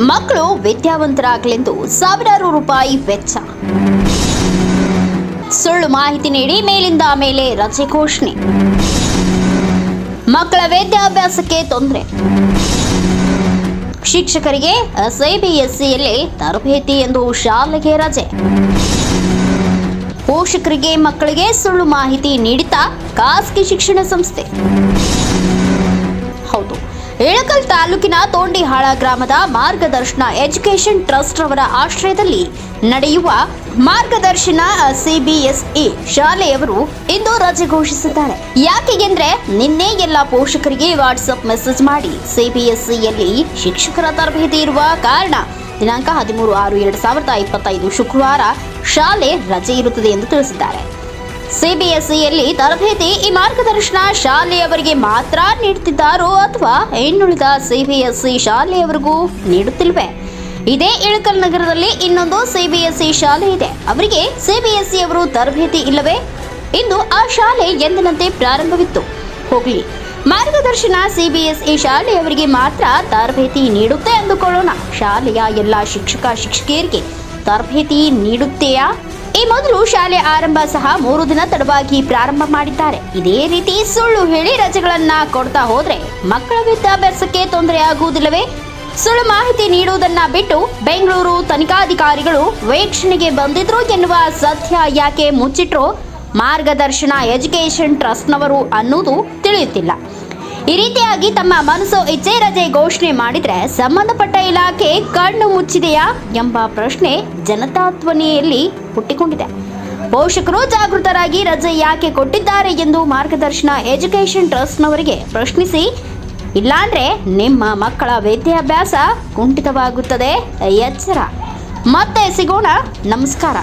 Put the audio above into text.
ಮಕ್ಕಳು ವಿದ್ಯಾವಂತರಾಗಲೆಂದು ಸಾವಿರಾರು ರೂಪಾಯಿ ವೆಚ್ಚ. ಸುಳ್ಳು ಮಾಹಿತಿ ನೀಡಿ ಮೇಲಿಂದ ಮೇಲೆ ರಜೆ ಘೋಷಣೆ. ಮಕ್ಕಳ ವಿದ್ಯಾಭ್ಯಾಸಕ್ಕೆ ತೊಂದರೆ. ಶಿಕ್ಷಕರಿಗೆ ಸಿಬಿಎಸ್ಇಯಲ್ಲಿ ತರಬೇತಿ ಎಂದು ಶಾಲೆಗೆ ರಜೆ. ಪೋಷಕರಿಗೆ ಮಕ್ಕಳಿಗೆ ಸುಳ್ಳು ಮಾಹಿತಿ ನೀಡುತ್ತಾ ಖಾಸಗಿ ಶಿಕ್ಷಣ ಸಂಸ್ಥೆ. ಹೌದು. ಇಳಕಲ್ ತಾಲೂಕಿನ ತೋಂಡಿಹಾಳ ಗ್ರಾಮದ ಮಾರ್ಗದರ್ಶನ ಎಜುಕೇಷನ್ ಟ್ರಸ್ಟ್ ರವರ ಆಶ್ರಯದಲ್ಲಿ ನಡೆಯುವ ಮಾರ್ಗದರ್ಶನ ಸಿಬಿಎಸ್ಇ ಶಾಲೆಯವರು ಇಂದು ರಜೆ ಘೋಷಿಸಿದ್ದಾರೆ. ಯಾಕೆಂದ್ರೆ ನಿನ್ನೆ ಎಲ್ಲ ಪೋಷಕರಿಗೆ ವಾಟ್ಸಪ್ ಮೆಸೇಜ್ ಮಾಡಿ ಸಿಬಿಎಸ್ಇಯಲ್ಲಿ ಶಿಕ್ಷಕರ ತರಬೇತಿ ಇರುವ ಕಾರಣ ದಿನಾಂಕ ಹದಿಮೂರು ಆರು ಎರಡು ಸಾವಿರದ ಇಪ್ಪತ್ತೈದು ಶುಕ್ರವಾರ ಶಾಲೆ ರಜೆ ಇರುತ್ತದೆ ಎಂದು ತಿಳಿಸಿದ್ದಾರೆ. ಸಿಬಿಎಸ್ಇಯಲ್ಲಿ ತರಬೇತಿ ಈ ಮಾರ್ಗದರ್ಶನ ಶಾಲೆಯವರಿಗೆ ಮಾತ್ರ ನೀಡುತ್ತಿದ್ದಾರೋ ಅಥವಾ ಇನ್ನುಳಿದ ಸಿಬಿಎಸ್ಇ ಶಾಲೆಯವರಿಗೂ ನೀಡುತ್ತಿಲ್ವೇ? ಇದೇ ಇಳಕಲ್ ನಗರದಲ್ಲಿ ಇನ್ನೊಂದು ಸಿಬಿಎಸ್ಇ ಶಾಲೆ ಇದೆ. ಅವರಿಗೆ ಸಿಬಿಎಸ್ಇ ಅವರು ತರಬೇತಿ ಇಲ್ಲವೇ? ಇಂದು ಆ ಶಾಲೆ ಎಂದಿನಂತೆ ಪ್ರಾರಂಭವಿತ್ತು. ಹೋಗಲಿ. ಮಾರ್ಗದರ್ಶನ ಸಿಬಿಎಸ್ಇ ಶಾಲೆಯವರಿಗೆ ಮಾತ್ರ ತರಬೇತಿ ನೀಡುತ್ತೆ ಅಂದುಕೊಳ್ಳೋಣ. ಶಾಲೆಯ ಎಲ್ಲ ಶಿಕ್ಷಕ, ಶಿಕ್ಷಕಿಯರಿಗೆ ತರಬೇತಿ ನೀಡುತ್ತೆಯಾ? ಈ ಮೊದಲು ಶಾಲೆ ಆರಂಭ ಸಹ ಮೂರು ದಿನ ತಡವಾಗಿ ಪ್ರಾರಂಭ ಮಾಡಿದ್ದಾರೆ. ಇದೇ ರೀತಿ ಸುಳ್ಳು ಹೇಳಿ ರಜೆಗಳನ್ನ ಕೊಡ್ತಾ ಹೋದ್ರೆ ಮಕ್ಕಳ ವಿದ್ಯಾಭ್ಯಾಸಕ್ಕೆ ತೊಂದರೆ ಆಗುವುದಿಲ್ಲವೇ ಸುಳ್ಳು ಮಾಹಿತಿ ನೀಡುವುದನ್ನ ಬಿಟ್ಟು ಬೆಂಗಳೂರು ತನಿಖಾಧಿಕಾರಿಗಳು ವೀಕ್ಷಣೆಗೆ ಬಂದಿದ್ರು ಎನ್ನುವ ಸತ್ಯ ಯಾಕೆ ಮುಚ್ಚಿಟ್ರೋ ಮಾರ್ಗದರ್ಶನ ಎಜುಕೇಷನ್ ಟ್ರಸ್ಟ್ನವರು ಅನ್ನೋದು ತಿಳಿಯುತ್ತಿಲ್ಲ. ಈ ರೀತಿಯಾಗಿ ತಮ್ಮ ಮನಸ್ಸು ಇಚ್ಛೆ ರಜೆ ಘೋಷಣೆ ಮಾಡಿದ್ರೆ ಸಂಬಂಧಪಟ್ಟ ಇಲಾಖೆ ಕಣ್ಣು ಮುಚ್ಚಿದೆಯಾ ಎಂಬ ಪ್ರಶ್ನೆ ಜನತಾತ್ವನೆಯಲ್ಲಿ ಹುಟ್ಟಿಕೊಂಡಿದೆ. ಪೋಷಕರು ಜಾಗೃತರಾಗಿ ರಜೆ ಯಾಕೆ ಕೊಟ್ಟಿದ್ದಾರೆ ಎಂದು ಮಾರ್ಗದರ್ಶನ ಎಜುಕೇಷನ್ ಟ್ರಸ್ಟ್ನವರಿಗೆ ಪ್ರಶ್ನಿಸಿ ಇಲ್ಲಾಂದ್ರೆ ನಿಮ್ಮ ಮಕ್ಕಳ ವಿದ್ಯಾಭ್ಯಾಸ ಕುಂಠಿತವಾಗುತ್ತದೆ, ಎಚ್ಚರ. ಮತ್ತೆ ಸಿಗೋಣ, ನಮಸ್ಕಾರ.